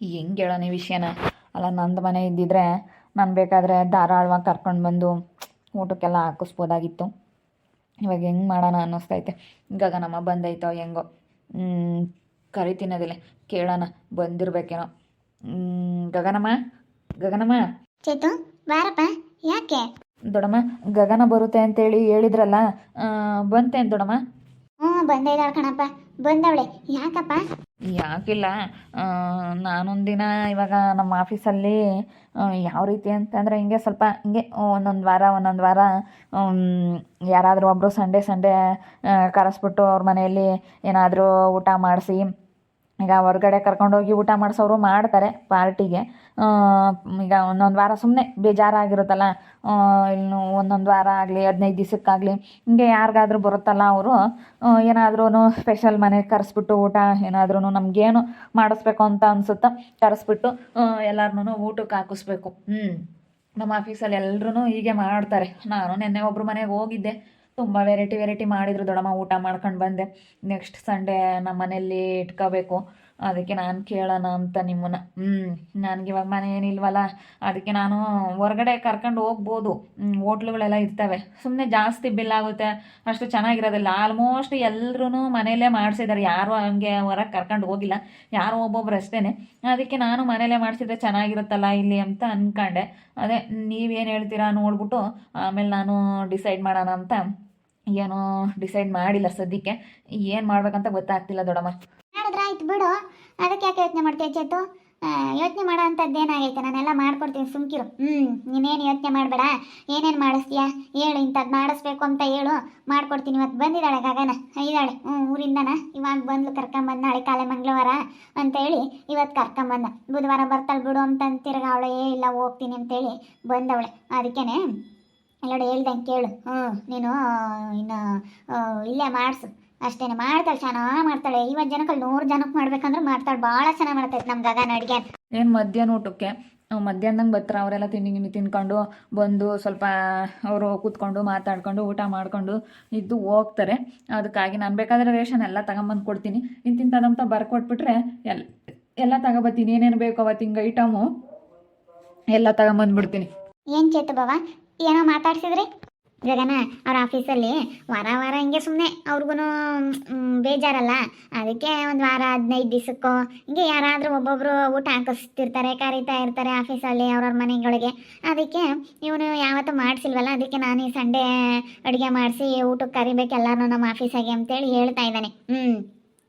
ಹೆಂಗೆ ಹೇಳೋಣ ಈ ವಿಷಯನ? ಅಲ್ಲ ನಂದು ಮನೆ ಇದ್ದಿದ್ರೆ ನಾನು ಬೇಕಾದರೆ ಧಾರಾಳವಾಗಿ ಕರ್ಕೊಂಡು ಬಂದು ಊಟಕ್ಕೆಲ್ಲ ಹಾಕಿಸ್ಬೋದಾಗಿತ್ತು. ಇವಾಗ ಹೆಂಗೆ ಮಾಡೋಣ ಅನ್ನಿಸ್ತೈತೆ ಗಗನಮ್ಮ ಬಂದೈತೋ ಹೆಂಗೋ. ಕರಿ ಕರಿತೀನಿ ಅದಿಲ್ಲ. ಕೇಳೋಣ ಬಂದಿರ್ಬೇಕೇನೋ. ಗಗನಮ್ಮ? ಗಗನಮ್ಮ? ಚೇತು ಬಾರಪ್ಪ. ಯಾಕೆ? ದೊಡಮ್ಮ ಗಗನ ಬರುತ್ತೆ ಅಂತೇಳಿ ಹೇಳಿದ್ರಲ್ಲ ಬಂತೆ ಬಂತೇನು ದೊಡಮ್ಮ? ಹ್ಞೂ ಬಂದೈದಾಳ ಕಣಪ್ಪ. ಬಂದವಳೆ. ಯಾಕಪ್ಪ? ಯಾಕಿಲ್ಲ ನಾನೊಂದಿನ ಇವಾಗ ನಮ್ಮ ಆಫೀಸಲ್ಲಿ ಯಾವ ರೀತಿ ಅಂತಂದರೆ ಹಿಂಗೆ ಸ್ವಲ್ಪ ಹಿಂಗೆ ಒಂದೊಂದು ವಾರ ಒಂದೊಂದು ವಾರ ಯಾರಾದರೂ ಒಬ್ಬರು ಸಂಡೇ ಸಂಡೇ ಕರೆಸ್ಬಿಟ್ಟು ಅವ್ರ ಮನೆಯಲ್ಲಿ ಏನಾದರೂ ಊಟ ಮಾಡಿಸಿ ಈಗ ಹೊರಗಡೆ ಕರ್ಕೊಂಡೋಗಿ ಊಟ ಮಾಡಿಸೋರು ಮಾಡ್ತಾರೆ ಪಾರ್ಟಿಗೆ. ಈಗ ಒಂದೊಂದು ವಾರ ಸುಮ್ಮನೆ ಬೇಜಾರಾಗಿರುತ್ತಲ್ಲ. ಇನ್ನು ಒಂದೊಂದು ವಾರ ಆಗಲಿ, ಹದಿನೈದು ದಿವಸಕ್ಕಾಗಲಿ ಹಿಂಗೆ ಯಾರಿಗಾದ್ರೂ ಬರುತ್ತಲ್ಲ ಅವರು. ಏನಾದ್ರೂ ಸ್ಪೆಷಲ್ ಮನೆಗೆ ಕರೆಸ್ಬಿಟ್ಟು ಊಟ ಏನಾದ್ರೂ ನಮಗೇನು ಮಾಡಿಸ್ಬೇಕು ಅಂತ ಅನ್ಸುತ್ತೆ ಕರೆಸ್ಬಿಟ್ಟು ಎಲ್ಲರನ್ನೂ ಊಟಕ್ಕೆ ಹಾಕಿಸ್ಬೇಕು. ಹ್ಞೂ ನಮ್ಮ ಆಫೀಸಲ್ಲಿ ಎಲ್ಲರೂ ಹೀಗೆ ಮಾಡ್ತಾರೆ. ನಾನು ನಿನ್ನೆ ಒಬ್ಬರು ಮನೆಗೆ ಹೋಗಿದ್ದೆ. ತುಂಬ ವೆರೈಟಿ ವೆರೈಟಿ ಮಾಡಿದ್ರು ದೊಡ್ಡಮ್ಮ ಊಟ ಮಾಡ್ಕೊಂಡು ಬಂದೆ. ನೆಕ್ಸ್ಟ್ ಸಂಡೇ ನಮ್ಮ ಮನೆಯಲ್ಲಿ ಇಟ್ಕೋಬೇಕು. ಅದಕ್ಕೆ ನಾನು ಕೇಳೋಣ ಅಂತ ನಿಮ್ಮನ್ನ. ಹ್ಞೂ ನನಗೆ ಇವಾಗ ಮನೆ ಏನಿಲ್ವಲ್ಲ, ಅದಕ್ಕೆ ನಾನು ಹೊರಗಡೆ ಕರ್ಕೊಂಡು ಹೋಗ್ಬೋದು. ಹೋಟ್ಲುಗಳೆಲ್ಲ ಇರ್ತವೆ. ಸುಮ್ಮನೆ ಜಾಸ್ತಿ ಬಿಲ್ ಆಗುತ್ತೆ, ಅಷ್ಟು ಚೆನ್ನಾಗಿರೋದಿಲ್ಲ. ಆಲ್ಮೋಸ್ಟ್ ಎಲ್ಲರೂ ಮನೆಯಲ್ಲೇ ಮಾಡಿಸಿದ್ದಾರೆ ಯಾರು ಹಂಗೆ ಹೊರಗೆ ಕರ್ಕೊಂಡು ಹೋಗಿಲ್ಲ. ಯಾರು ಒಬ್ಬೊಬ್ರು ಅಷ್ಟೇ ಅದಕ್ಕೆ ನಾನು ಮನೆಯಲ್ಲೇ ಮಾಡಿಸಿದ್ರೆ ಚೆನ್ನಾಗಿರುತ್ತಲ್ಲ ಇಲ್ಲಿ ಅಂತ ಅಂದ್ಕೊಂಡೆ ಅದೇ, ನೀವೇನು ಹೇಳ್ತೀರಾ ನೋಡ್ಬಿಟ್ಟು ಆಮೇಲೆ ನಾನು ಡಿಸೈಡ್ ಮಾಡೋಣ ಅಂತ ಏನೋ ಡಿಸೈಡ್ ಮಾಡಿಲ್ಲ ಸದ್ಯಕ್ಕೆ. ಏನು ಮಾಡ್ಬೇಕಂತ ಗೊತ್ತಾಗ್ತಿಲ್ಲ ಮಾಡಿದ್ರೆ ಆಯ್ತು ಬಿಡು. ಅದಕ್ಕೆ ಯಾಕೆ ಯೋಚನೆ ಮಾಡ್ತೀಯ ಚೇತು? ಯೋಚನೆ ಮಾಡೋ ಅಂಥದ್ದು ಏನಾಗೈತೆ? ನಾನೆಲ್ಲ ಮಾಡ್ಕೊಡ್ತೀನಿ, ಸುಮ್ಕಿರು. ಹ್ಞೂ ನೀನೇನು ಯೋಚನೆ ಮಾಡಬೇಡ. ಏನೇನು ಮಾಡಿಸ್ತೀಯಾ? ಹೇಳು, ಇಂಥದ್ದು ಮಾಡಿಸ್ಬೇಕು ಅಂತ ಹೇಳು. ಮಾಡ್ಕೊಡ್ತೀನಿ. ಇವತ್ತು ಬಂದಿದ್ದಾಳೆ ಗಗನ. ಇದ್ದಾಳೆ. ಹ್ಞೂ ಊರಿಂದನ? ಇವಾಗ ಬಂದ್ಲು ಕರ್ಕೊಂಬಂದು. ನಾಳೆ ಕಾಲೆ ಮಂಗಳವಾರ ಅಂತೇಳಿ ಇವತ್ತು ಕರ್ಕೊಂಬಂದ. ಬುಧವಾರ ಬರ್ತಾಳೆ ಬಿಡು ಅಂತ ತಿರ್ಗ ಅವಳೆ, ಏ, ಇಲ್ಲ, ಹೋಗ್ತೀನಿ ಅಂತೇಳಿ ಬಂದವಳೆ. ಅದಕ್ಕೇನೆ ಎಲ್ಲೋಡು ಹೇಳ್ದಂಗೆ ಕೇಳು. ಹ್ಞೂ ನೀನು ಇನ್ನು ಇಲ್ಲೇ ಮಾಡಿಸು. ಅಷ್ಟೇನೆ ಮಾಡ್ತಾಳೆ ಚೆನ್ನಾಗಿ ಮಾಡ್ತಾಳೆ. ಇವತ್ತು ಜನಕ್ಕೆ ನೂರು ಜನಕ್ಕೆ ಮಾಡ್ಬೇಕಂದ್ರೆ ಮಾಡ್ತಾಳೆ. ಭಾಳ ಚೆನ್ನಾಗಿ ಮಾಡ್ತೈತೆ ನಮ್ಮ ಗಗನ ಅಡುಗೆ. ಏನು ಮಧ್ಯಾಹ್ನ ಊಟಕ್ಕೆ? ಮಧ್ಯಾಹ್ನದಂಗೆ ಬರ್ತಾರೆ ಅವರೆಲ್ಲ ತಿಂಡಿ ಗಿಂಡಿ ತಿನ್ಕೊಂಡು ಬಂದು ಸ್ವಲ್ಪ ಅವರು ಕೂತ್ಕೊಂಡು ಮಾತಾಡ್ಕೊಂಡು ಊಟ ಮಾಡ್ಕೊಂಡು ಇದ್ದು ಹೋಗ್ತಾರೆ. ಅದಕ್ಕಾಗಿ ನಾನು ಬೇಕಾದರೆ ರೇಷನ್ ಎಲ್ಲ ತಗೊಂಬಂದು ಕೊಡ್ತೀನಿ. ಇಂತಿಂಥದಂತ ಬರ್ಕೊಟ್ಬಿಟ್ರೆ ಎಲ್ಲ ಎಲ್ಲ ತಗೊಬತ್ತೀನಿ. ಏನೇನು ಬೇಕು ಅವತ್ತು ಹಿಂಗೆ ಐಟಮು ಎಲ್ಲ ತಗೊಂಬಂದ್ಬಿಡ್ತೀನಿ. ಏನು ಚೇತು ಬಾವ? ಏನೋ ಮಾತಾಡ್ಸಿದ್ರಿ? ಗಗನ ಅವ್ರ ಆಫೀಸಲ್ಲಿ ವಾರ ವಾರ ಹಿಂಗೆ ಸುಮ್ಮನೆ ಅವ್ರಿಗೂ ಬೇಜಾರಲ್ಲ. ಅದಕ್ಕೆ ಒಂದು ವಾರ, ಹದಿನೈದು ದಿವಸಕ್ಕೋ, ಹಿಂಗೆ ಯಾರಾದರೂ ಒಬ್ಬೊಬ್ಬರು ಊಟ ಹಾಕಿಸ್ತಿರ್ತಾರೆ, ಕರೀತಾ ಇರ್ತಾರೆ ಆಫೀಸಲ್ಲಿ ಅವ್ರವ್ರ ಮನೆಗಳಿಗೆ. ಅದಕ್ಕೆ ಇವನು ಯಾವತ್ತೂ ಮಾಡಿಸಿಲ್ವಲ್ಲ, ಅದಕ್ಕೆ ನಾನು ಈ ಸಂಡೇ ಅಡುಗೆ ಮಾಡಿಸಿ ಊಟಕ್ಕೆ ಕರಿಬೇಕು ಎಲ್ಲರೂ ನಮ್ಮ ಆಫೀಸಾಗೆ ಅಂತೇಳಿ ಹೇಳ್ತಾ ಇದ್ದಾನೆ. ಹ್ಞೂ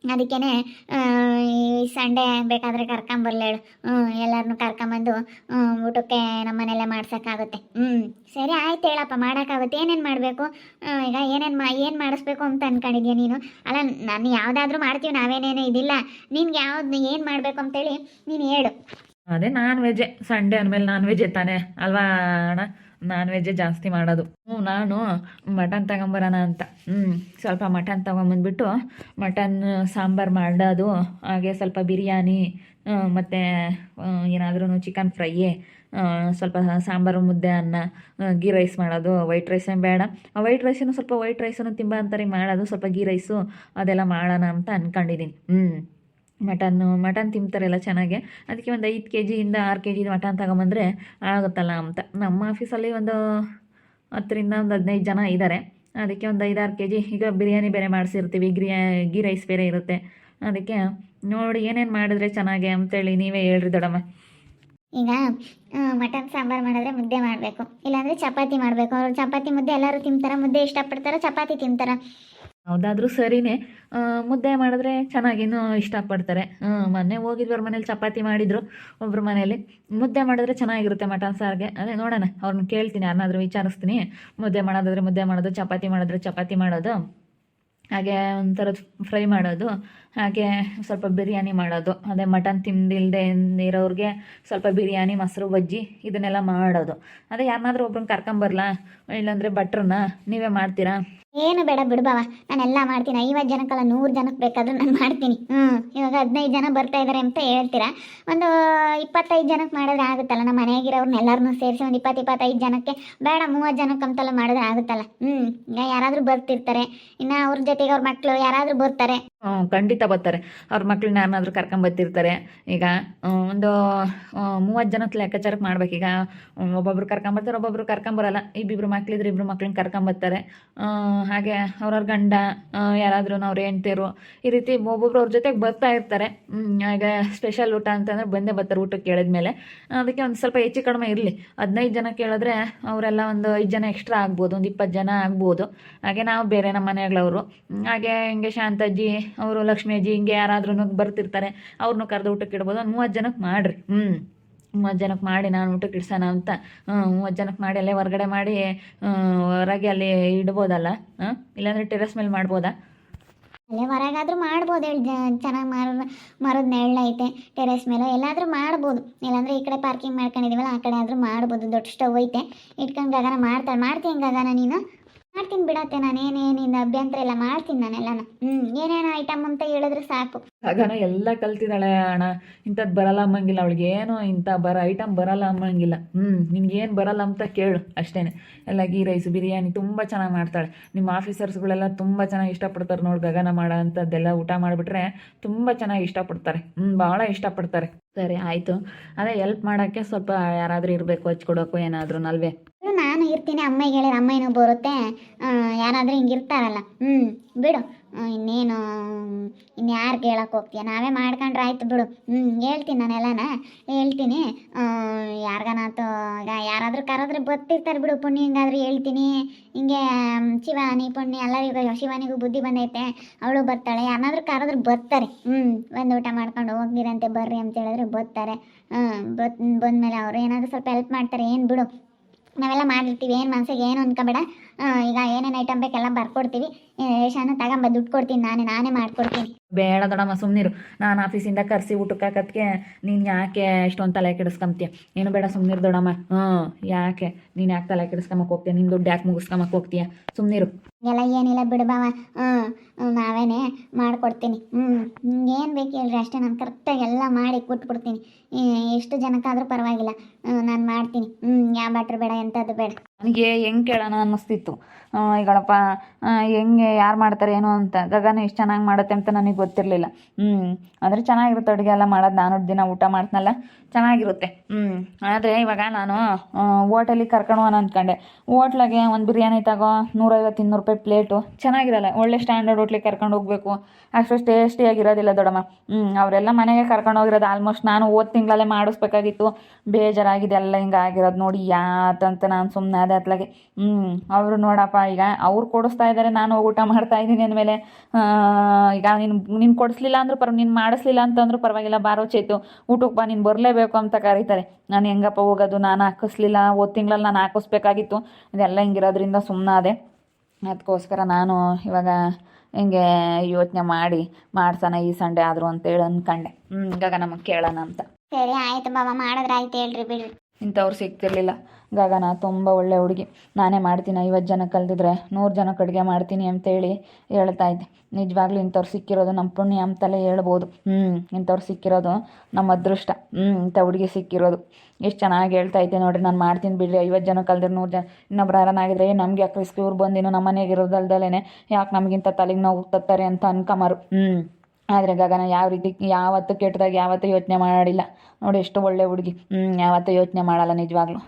ಈ ಸಂಡೇ ಬೇಕಾದರೆ ಕರ್ಕೊಂಬರ್ಲಿ ಹೇಳು ಹ್ಞೂ ಎಲ್ಲರನ್ನೂ ಕರ್ಕೊಂಬಂದು ಊಟಕ್ಕೆ ನಮ್ಮ ಮನೆಯಲ್ಲೇ ಮಾಡ್ಸೋಕ್ಕಾಗುತ್ತೆ. ಹ್ಞೂ ಸರಿ ಆಯ್ತು ಹೇಳಪ್ಪ, ಮಾಡೋಕ್ಕಾಗುತ್ತೆ. ಏನೇನು ಮಾಡಬೇಕು? ಈಗ ಏನೇನು ಮಾ, ಏನು ಮಾಡಿಸ್ಬೇಕು ಅಂತ ಅಂದ್ಕೊಂಡಿದ್ಯಾ ನೀನು? ಅಲ್ಲ, ನಾನು ಯಾವುದಾದ್ರೂ ಮಾಡ್ತೀವಿ, ನಾವೇನೇನೋ ಇದಿಲ್ಲ. ನಿನ್ಗೆ ಯಾವ್ದು ಏನು ಮಾಡಬೇಕು ಅಂತೇಳಿ ನೀನು ಹೇಳು. ಅದೇ ನಾನ್ ವೆಜ್ಜೆ ಸಂಡೇ ಅಂದಮೇಲೆ ನಾನ್ ವೆಜ್ಜೆ ತಾನೆ? ಅಲ್ವಾ ಅಣ್ಣ? ನಾನ್ ವೆಜ್ಜೇ ಜಾಸ್ತಿ ಮಾಡೋದು. ಹ್ಞೂ ನಾನು ಮಟನ್ ತಗೊಂಬರೋಣ ಅಂತ. ಹ್ಞೂ ಸ್ವಲ್ಪ ಮಟನ್ ತಗೊಂಬಂದ್ಬಿಟ್ಟು ಮಟನ್ ಸಾಂಬಾರು ಮಾಡೋದು ಹಾಗೆ ಸ್ವಲ್ಪ ಬಿರಿಯಾನಿ ಮತ್ತು ಏನಾದ್ರೂ ಚಿಕನ್ ಫ್ರೈ ಸ್ವಲ್ಪ ಸಾಂಬಾರು, ಮುದ್ದೆ, ಅನ್ನ ಗೀ ರೈಸ್ ಮಾಡೋದು ವೈಟ್ ರೈಸ್ ಬೇಡ. ವೈಟ್ ರೈಸನ್ನು ಸ್ವಲ್ಪ ವೈಟ್ ರೈಸನ್ನು ತಿಂಬ ಅಂತಾರೆ ಮಾಡೋದು ಸ್ವಲ್ಪ ಗೀ ರೈಸು ಅದೆಲ್ಲ ಮಾಡೋಣ ಅಂತ ಅಂದ್ಕೊಂಡಿದ್ದೀನಿ ಹ್ಞೂ ಮಟನ್ನು, ಮಟನ್ ತಿಂತಾರೆಲ್ಲ ಚೆನ್ನಾಗೆ. ಅದಕ್ಕೆ ಒಂದು ಐದು ಕೆ ಜಿಯಿಂದ ಆರು ಕೆ ಜಿ ಮಟನ್ ತಗೊಂಬಂದರೆ ಆಗುತ್ತಲ್ಲ ಅಂತ. ನಮ್ಮ ಆಫೀಸಲ್ಲಿ ಒಂದು ಹತ್ತರಿಂದ ಒಂದು ಹದಿನೈದು ಜನ ಇದ್ದಾರೆ ಅದಕ್ಕೆ ಒಂದು ಐದಾರು ಕೆ ಜಿ ಈಗ ಬಿರಿಯಾನಿ ಬೇರೆ ಮಾಡಿಸಿರ್ತೀವಿ. ಗ್ರಿಯಾ ಗೀ ರೈಸ್ ಬೇರೆ ಇರುತ್ತೆ. ಅದಕ್ಕೆ ನೋಡಿ ಏನೇನು ಮಾಡಿದ್ರೆ ಚೆನ್ನಾಗೆ ಅಂತೇಳಿ ನೀವೇ ಹೇಳ್ರಿ ದೊಡಮ್ಮ ಈಗ ಮಟನ್, ಸಾಂಬಾರು ಮಾಡಿದ್ರೆ ಮುದ್ದೆ ಮಾಡಬೇಕು. ಇಲ್ಲಾಂದರೆ ಚಪಾತಿ ಮಾಡಬೇಕು. ಅವ್ರು ಚಪಾತಿ ಮುದ್ದೆ ಎಲ್ಲರೂ ತಿಂತಾರೆ. ಮುದ್ದೆ ಇಷ್ಟಪಡ್ತಾರೆ, ಚಪಾತಿ ತಿಂತಾರೆ. ಹೌದಾದ್ರೂ ಸರಿನೇ. ಮುದ್ದೆ ಮಾಡಿದ್ರೆ ಚೆನ್ನಾಗಿನೂ ಇಷ್ಟಪಡ್ತಾರೆ. ಮೊನ್ನೆ ಹೋಗಿದ್ವಿ, ಅವ್ರ ಮನೇಲಿ ಚಪಾತಿ ಮಾಡಿದ್ರು. ಒಬ್ರ ಮನೇಲಿ. ಮುದ್ದೆ ಮಾಡಿದ್ರೆ ಚೆನ್ನಾಗಿರುತ್ತೆ ಮಟನ್ ಸಾರಿಗೆ. ಅದೇ ನೋಡೋಣ, ಅವ್ರನ್ನ ಕೇಳ್ತೀನಿ, ಯಾರನ್ನಾದ್ರೂ ವಿಚಾರಿಸ್ತೀನಿ. ಮುದ್ದೆ ಮಾಡೋದಾದ್ರೆ ಮುದ್ದೆ ಮಾಡೋದು, ಚಪಾತಿ ಮಾಡಿದ್ರೆ ಚಪಾತಿ ಮಾಡೋದು. ಹಾಗೆ ಒಂಥರದ ಫ್ರೈ ಮಾಡೋದು. ಹಾಗೆ ಸ್ವಲ್ಪ ಬಿರಿಯಾನಿ ಮಾಡೋದು. ಅದೇ ಮಟನ್ ತಿಂದಿಲ್ಲದೆ ಇರೋರಿಗೆ ಸ್ವಲ್ಪ ಬಿರಿಯಾನಿ ಮೊಸರು ಬಜ್ಜಿ ಇದನ್ನೆಲ್ಲ ಮಾಡೋದು. ಅದೇ ಯಾರನ್ನಾದ್ರೂ ಒಬ್ರನ್ನ ಕರ್ಕೊಂಬರ್ಲಾ? ಇಲ್ಲಾಂದ್ರೆ ಭಟ್ರನ್ನ? ನೀವೇ ಮಾಡ್ತೀರಾ? ಏನು ಬೇಡ ಬಿಡ್ಬವ ನಾನೆಲ್ಲ ಮಾಡ್ತೀನಿ. ಐವತ್ತು ಜನಕ್ಕಲ್ಲ ನೂರು ಜನಕ್ಕೆ ಬೇಕಾದ್ರೂ ನಾನು ಮಾಡ್ತೀನಿ. ಹ್ಞೂ ಇವಾಗ ಹದಿನೈದು ಜನ ಬರ್ತಾ ಇದ್ದಾರೆ ಅಂತ ಹೇಳ್ತೀರಾ? ಒಂದು ಇಪ್ಪತ್ತೈದು ಜನಕ್ಕೆ ಮಾಡಿದ್ರೆ ಆಗುತ್ತಲ್ಲ? ನಮ್ಮ ಮನೆಗಿರೋರ್ನ ಎಲ್ಲರನ್ನೂ ಸೇರಿಸಿ ಒಂದು ಇಪ್ಪತ್ತು ಇಪ್ಪತ್ತೈದು ಜನಕ್ಕೆ ಬೇಡ ಮೂವತ್ತು ಜನಕ್ಕೆ ಅಂತೆಲ್ಲ ಮಾಡಿದ್ರೆ ಆಗುತ್ತಲ್ಲ? ಹ್ಞೂ ಈಗ ಯಾರಾದರೂ ಬರ್ತಿರ್ತಾರೆ. ಇನ್ನು ಅವ್ರ ಜೊತೆಗೆ ಅವ್ರ ಮಕ್ಕಳು ಯಾರಾದರೂ ಬರ್ತಾರೆ. ಹ್ಞೂ ಖಂಡಿತ ಬರ್ತಾರೆ. ಅವ್ರ ಮಕ್ಳನ್ನ ಯಾರನ್ನಾದ್ರೂ ಕರ್ಕೊಂಬತ್ತಿರ್ತಾರೆ ಈಗ ಒಂದು ಮೂವತ್ತು ಜನಕ್ಕೆ ಲೆಕ್ಕಾಚಾರಕ್ಕೆ ಮಾಡ್ಬೇಕು. ಈಗ ಒಬ್ಬೊಬ್ರು ಕರ್ಕೊಂಬರ್ತಾರೆ ಒಬ್ಬೊಬ್ರು ಕರ್ಕೊಂಬರಲ್ಲ ಇಬ್ಬಿಬ್ರು ಮಕ್ಳಿದ್ರೆ ಇಬ್ರು ಮಕ್ಳನ್ನ ಕರ್ಕೊಂಬರ್ತಾರೆ ಹಾಗೆ ಅವ್ರವ್ರ ಗಂಡ ಯಾರಾದರೂ ಯಾರಾದ್ರೂ ಅವ್ರ ಹೆಂಡ್ತಿರು, ಈ ರೀತಿ ಒಬ್ಬೊಬ್ರು ಅವ್ರ ಜೊತೆಗೆ ಬರ್ತಾ ಇರ್ತಾರೆ. ಈಗ ಸ್ಪೆಷಲ್ ಊಟ ಅಂತಂದ್ರೆ ಬಂದೇ ಬರ್ತಾರೆ ಊಟಕ್ಕೆ ಕೇಳಿದ್ಮೇಲೆ. ಅದಕ್ಕೆ ಒಂದು ಸ್ವಲ್ಪ ಹೆಚ್ಚು ಕಡಿಮೆ ಇರಲಿ. ಹದಿನೈದು ಜನ ಕೇಳಿದ್ರೆ ಅವರೆಲ್ಲ ಒಂದು ಐದು ಜನ ಎಕ್ಸ್ಟ್ರಾ ಆಗ್ಬೋದು, ಒಂದು ಇಪ್ಪತ್ತು ಜನ ಆಗ್ಬೋದು. ಹಾಗೆ ನಾವು ಬೇರೆ ನಮ್ಮ ಮನೆಗಳವರು ಹಾಗೆ ಹಿಂಗೆ ಶಾಂತಜ್ಜಿ, ಅವರು ಲಕ್ಷ್ಮೀ ಅಜ್ಜಿ ಹಿಂಗೆ ಯಾರಾದ್ರೂ ಬರ್ತಿರ್ತಾರೆ ಅವ್ರನ್ನೂ ಕರೆದು ಊಟಕ್ಕೆ ಇಡ್ಬೋದು. ಒಂದು ಮೂವತ್ತು ಜನಕ್ಕೆ ಮಾಡಿರಿ. ಹ್ಞೂ ಮೂವತ್ತು ಜನಕ್ಕೆ ಮಾಡಿ ನಾನು ಊಟಕ್ಕೆ ಇಡ್ಸೋಣ ಅಂತ. ಮೂವತ್ತು ಜನಕ್ಕೆ ಮಾಡಿ ಅಲ್ಲೇ ಹೊರಗಡೆ ಮಾಡಿ ಹೊರಗೆ ಅಲ್ಲಿ ಇಡ್ಬೋದಲ್ಲ? ಹಾಂ ಇಲ್ಲಾಂದರೆ ಟೆರೆಸ್ ಮೇಲೆ ಮಾಡ್ಬೋದಾ? ಅಲ್ಲೇ ಹೊರಗಾದ್ರೂ ಮಾಡ್ಬೋದು ಹೇಳಿ ಚೆನ್ನಾಗಿ ಮರ ಮರದ ನೆರಳೈತೆ ಟೆರೆಸ್ ಮೇಲೆ. ಎಲ್ಲಾದರೂ ಮಾಡ್ಬೋದು. ಇಲ್ಲಾಂದರೆ ಈ ಕಡೆ ಪಾರ್ಕಿಂಗ್ ಮಾಡ್ಕೊಂಡಿದ್ದೀವಲ್ಲ ಆ ಕಡೆ ಆದರೂ ಮಾಡ್ಬೋದು. ದೊಡ್ಡ ಸ್ಟವ್ ಐತೆ. ಇಟ್ಕೊಂಡು ಗಗನ ಮಾಡ್ತಾಳೆ. ಮಾಡ್ತೀನಿ ಗಗನ ನೀನು? ಮಾಡ್ತೀನಿ ಬಿಡತ್ತೆ ನಾನು, ಏನೇನಿಂದ, ಅಭ್ಯಂತರ ಎಲ್ಲ ಮಾಡ್ತೀನಿ ನಾನೆಲ್ಲನ ಹ್ಮ್, ಏನೇನು ಐಟಮ್ ಅಂತ ಹೇಳಿದ್ರೆ ಸಾಕು. ಗಗನ ಎಲ್ಲ ಕಲ್ತಿದ್ದಾಳೆ ಅಣ್ಣ. ಇಂಥದ್ದು ಬರಲ್ಲ ಅಮ್ಮಂಗಿಲ್ಲ ಅವಳಿಗೆ ಏನು ಇಂಥ ಬರ ಐಟಮ್ ಬರಲ್ಲ ಅಂಬಂಗಿಲ್ಲ ಹ್ಞೂ ಏನು ಬರಲ್ಲ ಅಂತ ಕೇಳು ಅಷ್ಟೇ ಎಲ್ಲ ಗೀ ರೈಸ್, ಬಿರಿಯಾನಿ ತುಂಬ ಚೆನ್ನಾಗಿ ಮಾಡ್ತಾಳೆ. ನಿಮ್ಮ ಆಫೀಸರ್ಸ್ಗಳೆಲ್ಲ ತುಂಬ ಚೆನ್ನಾಗಿ ಇಷ್ಟಪಡ್ತಾರೆ ನೋಡಿ ಗಗನ ಮಾಡೋ ಅಂಥದ್ದೆಲ್ಲ ಊಟ ಮಾಡಿಬಿಟ್ರೆ ತುಂಬ ಚೆನ್ನಾಗಿ ಇಷ್ಟಪಡ್ತಾರೆ. ಹ್ಞೂ ಭಾಳ ಇಷ್ಟಪಡ್ತಾರೆ. ಸರಿ, ಆಯಿತು. ಅದೇ ಎಲ್ಪ್ ಮಾಡೋಕ್ಕೆ ಸ್ವಲ್ಪ ಯಾರಾದರೂ ಇರಬೇಕು ಹಚ್ಕೊಡೋಕು ಏನಾದರೂ ನಾನು ಇರ್ತೀನಿ ಅಮ್ಮಗೆ ಹೇಳಿದ್ರೆ ಅಮ್ಮನೂ ಬರುತ್ತೆ. ಯಾರಾದರೂ ಹಿಂಗೆ ಇರ್ತಾರಲ್ಲ. ಹ್ಞೂ ಬಿಡು. ಇನ್ನೇನು ಇನ್ನು ಯಾರು ಕೇಳಕ್ಕೆ ಹೋಗ್ತೀಯ? ನಾವೇ ಮಾಡ್ಕೊಂಡ್ರೆ ಆಯ್ತು ಬಿಡು. ಹ್ಞೂ ಹೇಳ್ತೀನಿ ನಾನೆಲ್ಲನ ಹೇಳ್ತೀನಿ. ಯಾರಿಗಾನಾತು ಈಗ ಯಾರಾದರೂ ಕರೆದ್ರೆ ಬರ್ತಿರ್ತಾರೆ ಬಿಡು. ಪುಣ್ಯ ಹಿಂಗಾದ್ರೂ ಹೇಳ್ತೀನಿ. ಹಿಂಗೆ ಶಿವಾನಿ, ಪುಣ್ಯ ಎಲ್ಲರಿಗೂ, ಶಿವಾನಿಗೂ ಬುದ್ಧಿ ಬಂದೈತೆ. ಅವಳು ಬರ್ತಾಳೆ. ಯಾರಾದರೂ ಕರೆದ್ರೆ ಬರ್ತಾರೆ. ಹ್ಞೂ ಒಂದು ಊಟ ಮಾಡ್ಕೊಂಡು ಹೋಗಿರಂತೆ ಬರ್ರಿ ಅಂತ ಹೇಳಿದ್ರೆ ಬರ್ತಾರೆ. ಹ್ಞೂ ಬತ್, ಬಂದಮೇಲೆ ಅವರು ಏನಾದರೂ ಸ್ವಲ್ಪ ಹೆಲ್ಪ್ ಮಾಡ್ತಾರೆ, ಏನು ಬಿಡು. ನಾವೆಲ್ಲ ಮಾಡಿರ್ತೀವಿ ಏನು ಮನಸ್ಸಿಗೆ ಏನು ಅನ್ಕೋಬೇಡ. ಈಗ ಏನೇನು ಐಟಮ್ ಬೇಕೆಲ್ಲ ಬರ್ಕೊಡ್ತೀವಿ. ರೇಷನ್ ತಗೊಂಬ ದುಡ್ಡು ಕೊಡ್ತೀನಿ ನಾನೇ ನಾನೇ ಮಾಡ್ಕೊಡ್ತೀನಿ. ಬೇಡ ದೊಡಮ್ಮ ಸುಮ್ಮನಿರು ನಾನು ಆಫೀಸಿಂದ ಕರೆಸಿ ಊಟಕ್ಕೆ ಹಾಕೋದಕ್ಕೆ ನೀನು ಯಾಕೆ ಇಷ್ಟೊಂದು ತಲೆ ಕೆಡಿಸ್ಕೊಂತೀಯ ಏನು ಬೇಡ ಸುಮ್ಮನಿರು ದೊಡಮ್ಮ ಹ್ಞೂ ಯಾಕೆ? ನೀನು ಯಾಕೆ ತಲೆ ಕೆಡಿಸ್ಕೊಂಬಕ್ಕೆ ಹೋಗ್ತೀಯ? ನಿನ್ನ ದುಡ್ಡು ಯಾಕೆ ಮುಗಿಸ್ಕೊಂಬಕ್ಕೆ ಹೋಗ್ತೀಯ? ಸುಮ್ಮನಿರು ಎಲ್ಲ ಏನಿಲ್ಲ ಬಿಡು ಬಾವ. ಹ್ಞೂ ನಾವೇನೇ ಮಾಡ್ಕೊಡ್ತೀನಿ. ಹ್ಞೂ ಏನು ಬೇಕು ಹೇಳ್ರಿ ಅಷ್ಟೇ. ನಾನು ಕರೆಕ್ಟಾಗಿ ಎಲ್ಲ ಮಾಡಿ ಕೊಟ್ಬಿಡ್ತೀನಿ. ಎಷ್ಟು ಜನಕ್ಕಾದರೂ ಪರವಾಗಿಲ್ಲ. ನಾನು ಮಾಡ್ತೀನಿ. ಹ್ಞೂ ಯಾವ ಬ್ಯಾಟ್ರಿ ಬೇಡ ಎಂಥದ್ದು ಬೇಡ. ನನಗೆ ಹೆಂಗೆ ಕೇಳೋಣ ಅನ್ನಿಸ್ತಿತ್ತು. ಈಗಳಪ್ಪ ಹೆಂಗೆ, ಯಾರು ಮಾಡ್ತಾರೆ ಏನು ಅಂತ. ಗಗನ ಎಷ್ಟು ಚೆನ್ನಾಗಿ ಮಾಡುತ್ತೆ ಅಂತ ನನಗೆ ಗೊತ್ತಿರಲಿಲ್ಲ. ಹ್ಞೂ ಅಂದರೆ ಚೆನ್ನಾಗಿರುತ್ತೆ ಅಡುಗೆ ಎಲ್ಲ ಮಾಡೋದು. ನಾನು ದಿನ ಊಟ ಮಾಡ್ತೀನಲ್ಲ. ಚೆನ್ನಾಗಿರುತ್ತೆ. ಹ್ಞೂ ಆದರೆ ಇವಾಗ ನಾನು ಹೋಟೆಲಿಗೆ ಕರ್ಕೊಂಡು ಹೋಗೋಣ ಅಂದ್ಕೊಂಡೆ ಹೋಟ್ಲಾಗೆ ಒಂದು ಬಿರಿಯಾನಿ ತಗೋ, ನೂರೈವತ್ತು ಇನ್ನೂರು ರೂಪಾಯಿ ಪ್ಲೇಟು. ಚೆನ್ನಾಗಿರಲ್ಲ, ಒಳ್ಳೆ ಸ್ಟ್ಯಾಂಡರ್ಡ್ ಹೋಟ್ಲಿಗೆ ಕರ್ಕೊಂಡು ಹೋಗಬೇಕು. ಅಷ್ಟು ಟೇಸ್ಟಿಯಾಗಿರೋದಿಲ್ಲ ದೊಡಮ್ಮ ಹ್ಞೂ ಅವರೆಲ್ಲ ಮನೆಗೆ ಕರ್ಕೊಂಡು ಹೋಗಿರೋದು ಆಲ್ಮೋಸ್ಟ್ ನಾನು ಹೋದ ತಿಂಗಳಲ್ಲೇ ಮಾಡಿಸ್ಬೇಕಾಗಿತ್ತು. ಬೇಜಾರಾಗಿದೆ, ಎಲ್ಲ ಹಿಂಗೆ ಆಗಿರೋದು ನೋಡಿ, ಯಾತಂತ ನಾನು ಸುಮ್ಮನೆ ಅದೇ ಅತ್ಲಾಗೆ ಹ್ಞೂ ಅವರು ನೋಡಪ್ಪ, ಈಗ ಅವ್ರು ಕೊಡಿಸ್ತಾ ಇದ್ದಾರೆ ನಾನು ಊಟ ಮಾಡ್ತಾ ಇದ್ದೀನಿ ಅಂದಮೇಲೆ ಈಗ ನೀನು ನೀನು ಕೊಡಿಸ್ಲಿಲ್ಲ ಅಂದ್ರೂ ಪರ, ನೀನು ಮಾಡಿಸ್ಲಿಲ್ಲ ಅಂತಂದ್ರೂ ಪರವಾಗಿಲ್ಲ, ಬಾರೋ ಚೇತು. ಊಟಕ್ಕೆ ಬಾ, ನೀನು ಬರಲೇಬೇಕು. ಅಂತ ಕರೀತಾರೆ. ನಾನು ಹೆಂಗಪ್ಪ ಹೋಗೋದು, ನಾನು ಹಾಕಿಸ್ಲಿಲ್ಲ, ಹೋದ ತಿಂಗಳಲ್ಲಿ ನಾನು ಹಾಕಿಸ್ಬೇಕಾಗಿತ್ತು. ಇದೆಲ್ಲ ಹಿಂಗಿರೋದ್ರಿಂದ ಸುಮ್ಮನಾದೆ ಅದಕ್ಕೋಸ್ಕರ ನಾನು ಇವಾಗ ಹಿಂಗೆ ಯೋಚನೆ ಮಾಡಿ, ಮಾಡ್ಸೋಣ ಈ ಸಂಡೇ ಆದರೂ ಅಂತೇಳಿ ಅಂದ್ಕೊಂಡೆ. ಹ್ಞೂ ಇವಾಗ ನಮಗೆ ಕೇಳೋಣ ಅಂತ. ಸರಿ, ಆಯ್ತು ಬಾಬಾ ಮಾಡಿದ್ರೆ ಆಯ್ತು ಹೇಳ್ರಿ ಬಿಡ್ರಿ. ಇಂಥವ್ರು ಸಿಗ್ತಿರ್ಲಿಲ್ಲ. ಗಗನ, ತುಂಬ ಒಳ್ಳೆ ಹುಡುಗಿ. ನಾನೇ ಮಾಡ್ತೀನಿ ಐವತ್ತು ಜನ ಕಲ್ತಿದ್ರೆ ನೂರು ಜನಕ್ಕೆ ಅಡುಗೆ ಮಾಡ್ತೀನಿ ಅಂತೇಳಿ ಹೇಳ್ತಾ ಇದ್ದೆ. ನಿಜವಾಗ್ಲೂ ಇಂಥವ್ರು ಸಿಕ್ಕಿರೋದು ನಮ್ಮ ಪುಣ್ಯ ಅಂತಲೇ ಹೇಳ್ಬೋದು. ಹ್ಞೂ ಇಂಥವ್ರು ಸಿಕ್ಕಿರೋದು ನಮ್ಮ ಅದೃಷ್ಟ. ಹ್ಞೂ ಇಂಥ ಹುಡುಗಿ ಸಿಕ್ಕಿರೋದು. ಎಷ್ಟು ಚೆನ್ನಾಗಿ ಹೇಳ್ತಾ ಇದ್ದೆ ನೋಡಿರಿ, ನಾನು ಮಾಡ್ತೀನಿ ಬಿಡ್ರಿ. ಐವತ್ತು ಜನ ಕಲ್ದ್ರೆ ನೂರು ಜನ. ಇನ್ನೊಬ್ರು ಯಾರನ್ನಾಗಿದ್ರೆ ನಮಗೆ ಯಾಕೆ ರಿಸ್ಕ್ ಇವ್ರು ಬಂದಿನೋ? ನಮ್ಮ ಮನೆಗೆ ಇರೋದಲ್ದಲೇ ಯಾಕೆ ನಮಗಿಂತ ತಲೆಗೆ ನೋವು ತತ್ತಾರೆ ಅಂತ ಅನ್ಕೊಂಬಾರು ಹ್ಞೂ ಆದರೆ ಗಗನ ಯಾವ ರೀತಿ ಯಾವತ್ತೂ ಕೆಟ್ಟದಾಗ ಯಾವತ್ತೂ ಯೋಚನೆ ಮಾಡಿಲ್ಲ ನೋಡಿ ಎಷ್ಟು ಒಳ್ಳೆ ಹುಡುಗಿ. ಯಾವತ್ತೂ ಯೋಚನೆ ಮಾಡಲ್ಲ ನಿಜವಾಗ್ಲೂ.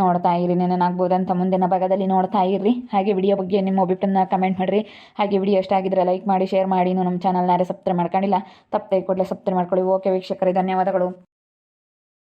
ನೋಡ್ತಾ ಇರಿ, ನೆನನಾಗ್ಬೋದಂತ ಮುಂದಿನ ಭಾಗದಲ್ಲಿ ನೋಡ್ತಾ ಇರ್ರಿ. ಹಾಗೆ ವಿಡಿಯೋ ಬಗ್ಗೆ ನಿಮ್ಮ ಅಭಿಪ್ರಾಯನ ಕಮೆಂಟ್ ಮಾಡಿರಿ. ಹಾಗೆ ವಿಡಿಯೋ ಇಷ್ಟ ಆಗಿದ್ರೆ ಲೈಕ್ ಮಾಡಿ ಶೇರ್ ಮಾಡಿ. ನಮ್ಮ ಚಾನಲ್ನಾರೇ ಸಬ್ಸ್ಕ್ರೈಬ್ ಮಾಡ್ಕೊಂಡಿಲ್ಲ, ತಪ್ಪದೆ ಕೂಡಲೇ ಸಬ್ಸ್ಕ್ರೈಬ್ ಮಾಡ್ಕೊಳ್ಳಿ. ಓಕೆ ವೀಕ್ಷಕರೇ, ಧನ್ಯವಾದಗಳು.